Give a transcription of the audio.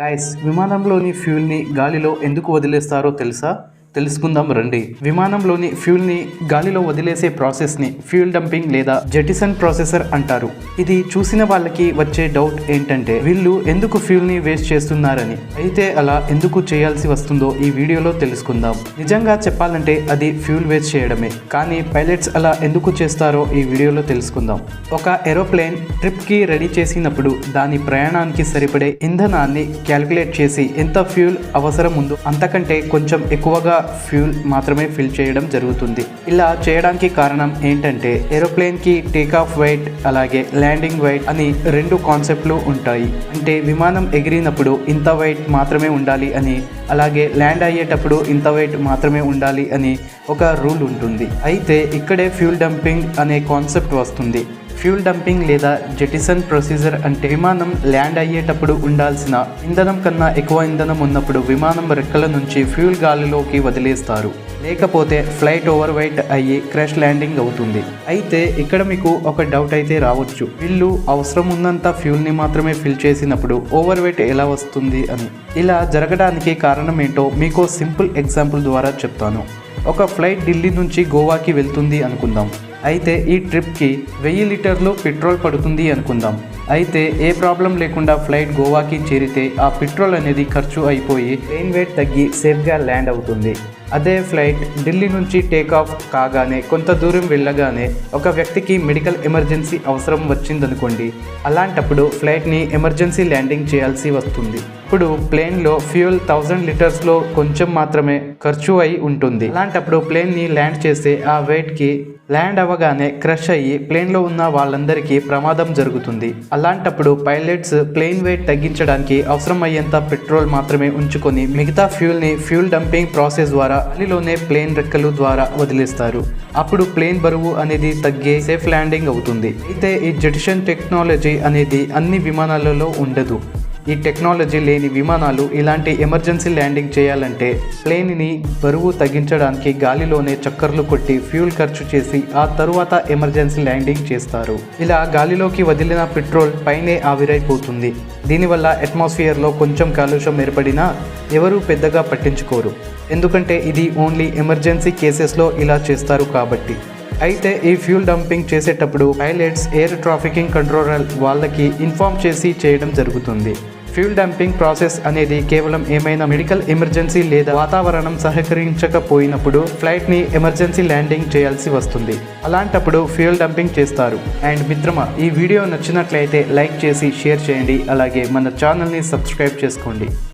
Guys విమానంలోని ఫ్యూల్ని గాలిలో ఎందుకు వదిలేస్తారో తెలుసా? తెలుసుకుందాం రండి. విమానంలోని ఫ్యూల్ని గాలిలో వదిలేసే ప్రాసెస్ని ఫ్యూల్ డంపింగ్ లేదా జెటిసన్ ప్రాసెసర్ అంటారు. ఇది చూసిన వాళ్ళకి వచ్చే డౌట్ ఏంటంటే వీళ్ళు ఎందుకు ఫ్యూల్ని వేస్ట్ చేస్తున్నారని. అయితే అలా ఎందుకు చేయాల్సి వస్తుందో ఈ వీడియోలో తెలుసుకుందాం. నిజంగా చెప్పాలంటే అది ఫ్యూల్ వేస్ట్ చేయడమే. కానీ పైలట్స్ అలా ఎందుకు చేస్తారో ఈ వీడియోలో తెలుసుకుందాం. ఒక ఏరోప్లేన్ ట్రిప్కి రెడీ చేసినప్పుడు దాని ప్రయాణానికి సరిపడే ఇంధనాన్ని క్యాలిక్యులేట్ చేసి ఎంత ఫ్యూల్ అవసరం ఉందో అంతకంటే కొంచెం ఎక్కువగా ఫ్యూల్ మాత్రమే ఫిల్ చేయడం జరుగుతుంది. ఇలా చేయడానికి కారణం ఏంటంటే ఏరోప్లేన్కి టేకాఫ్ టేక్ ఆఫ్ వెయిట్ అలాగే ల్యాండింగ్ వెయిట్ అని రెండు కాన్సెప్ట్లు ఉంటాయి. అంటే విమానం ఎగిరినప్పుడు ఇంత వెయిట్ మాత్రమే ఉండాలి అని అలాగే ల్యాండ్ అయ్యేటప్పుడు ఇంత వెయిట్ మాత్రమే ఉండాలి అని ఒక రూల్ ఉంటుంది. అయితే ఇక్కడే ఫ్యూల్ డంపింగ్ అనే కాన్సెప్ట్ వస్తుంది. ఫ్యూల్ డంపింగ్ లేదా జెటిసన్ ప్రొసీజర్ అంటే విమానం ల్యాండ్ అయ్యేటప్పుడు ఉండాల్సిన ఇంధనం కన్నా ఎక్కువ ఇంధనం ఉన్నప్పుడు విమానం రెక్కల నుంచి ఫ్యూల్ గాలిలోకి వదిలేస్తారు. లేకపోతే ఫ్లైట్ ఓవర్ వెయిట్ అయ్యి క్రాష్ ల్యాండింగ్ అవుతుంది. అయితే ఇక్కడ మీకు ఒక డౌట్ అయితే రావచ్చు. వీళ్ళు అవసరం ఉన్నంత ఫ్యూల్ని మాత్రమే ఫిల్ చేసినప్పుడు ఓవర్ వెయిట్ ఎలా వస్తుంది అని. ఇలా జరగడానికి కారణం ఏంటో మీకు సింపుల్ ఎగ్జాంపుల్ ద్వారా చెప్తాను. ఒక ఫ్లైట్ ఢిల్లీ నుంచి గోవాకి వెళ్తుంది అనుకుందాం. అయితే ఈ ట్రిప్కి వెయ్యి లీటర్లు పెట్రోల్ పడుతుంది అనుకుందాం. అయితే ఏ ప్రాబ్లం లేకుండా ఫ్లైట్ గోవాకి చేరితే ఆ పెట్రోల్ అనేది ఖర్చు అయిపోయి ట్రైన్ వెయిట్ తగ్గి సేఫ్గా ల్యాండ్ అవుతుంది. అదే ఫ్లైట్ ఢిల్లీ నుంచి టేక్ ఆఫ్ కాగానే కొంత దూరం వెళ్ళగానే ఒక వ్యక్తికి మెడికల్ ఎమర్జెన్సీ అవసరం వచ్చిందనుకోండి. అలాంటప్పుడు ఫ్లైట్ని ఎమర్జెన్సీ ల్యాండింగ్ చేయాల్సి వస్తుంది. ఇప్పుడు ప్లేన్లో ఫ్యూయల్ థౌజండ్ లీటర్స్లో కొంచెం మాత్రమే ఖర్చు అయి ఉంటుంది. అలాంటప్పుడు ప్లేన్ని ల్యాండ్ చేస్తే ఆ వెయిట్కి ల్యాండ్ అవ్వగానే క్రష్ అయ్యి ప్లేన్లో ఉన్న వాళ్ళందరికీ ప్రమాదం జరుగుతుంది. అలాంటప్పుడు పైలట్స్ ప్లేన్ వెయిట్ తగ్గించడానికి అవసరమయ్యేంత పెట్రోల్ మాత్రమే ఉంచుకొని మిగతా ఫ్యూల్ని ఫ్యూల్ డంపింగ్ ప్రాసెస్ ద్వారా గాలిలోనే ప్లేన్ రెక్కలు ద్వారా వదిలేస్తారు. అప్పుడు ప్లేన్ బరువు అనేది తగ్గే సేఫ్ ల్యాండింగ్ అవుతుంది. అయితే ఈ జెటిషన్ టెక్నాలజీ అనేది అన్ని విమానాలలో ఉండదు. ఈ టెక్నాలజీ లేని విమానాలు ఇలాంటి ఎమర్జెన్సీ ల్యాండింగ్ చేయాలంటే ప్లేన్ని బరువు తగ్గించడానికి గాలిలోనే చక్కర్లు కొట్టి ఫ్యూల్ ఖర్చు చేసి ఆ తరువాత ఎమర్జెన్సీ ల్యాండింగ్ చేస్తారు. ఇలా గాలిలోకి వదిలిన పెట్రోల్ పైనే ఆవిరైపోతుంది. దీనివల్ల అట్మాస్ఫియర్లో కొంచెం కాలుష్యం ఏర్పడినా ఎవరూ పెద్దగా పట్టించుకోరు. ఎందుకంటే ఇది ఓన్లీ ఎమర్జెన్సీ కేసెస్లో ఇలా చేస్తారు కాబట్టి. అయితే ఈ ఫ్యూల్ డంపింగ్ చేసేటప్పుడు పైలట్స్ ఎయిర్ ట్రాఫికింగ్ కంట్రోలర్ వాళ్ళకి ఇన్ఫార్మ్ చేసి చేయడం జరుగుతుంది. ఫ్యూల్ డంపింగ్ ప్రాసెస్ అనేది కేవలం ఏమైనా మెడికల్ ఎమర్జెన్సీ లేదా వాతావరణం సహకరించకపోయినప్పుడు ఫ్లైట్ని ఎమర్జెన్సీ ల్యాండింగ్ చేయాల్సి వస్తుంది. అలాంటప్పుడు ఫ్యూల్ డంపింగ్ చేస్తారు. అండ్ మిత్రమా ఈ వీడియో నచ్చినట్లయితే లైక్ చేసి షేర్ చేయండి. అలాగే మన ఛానల్ని సబ్స్క్రైబ్ చేసుకోండి.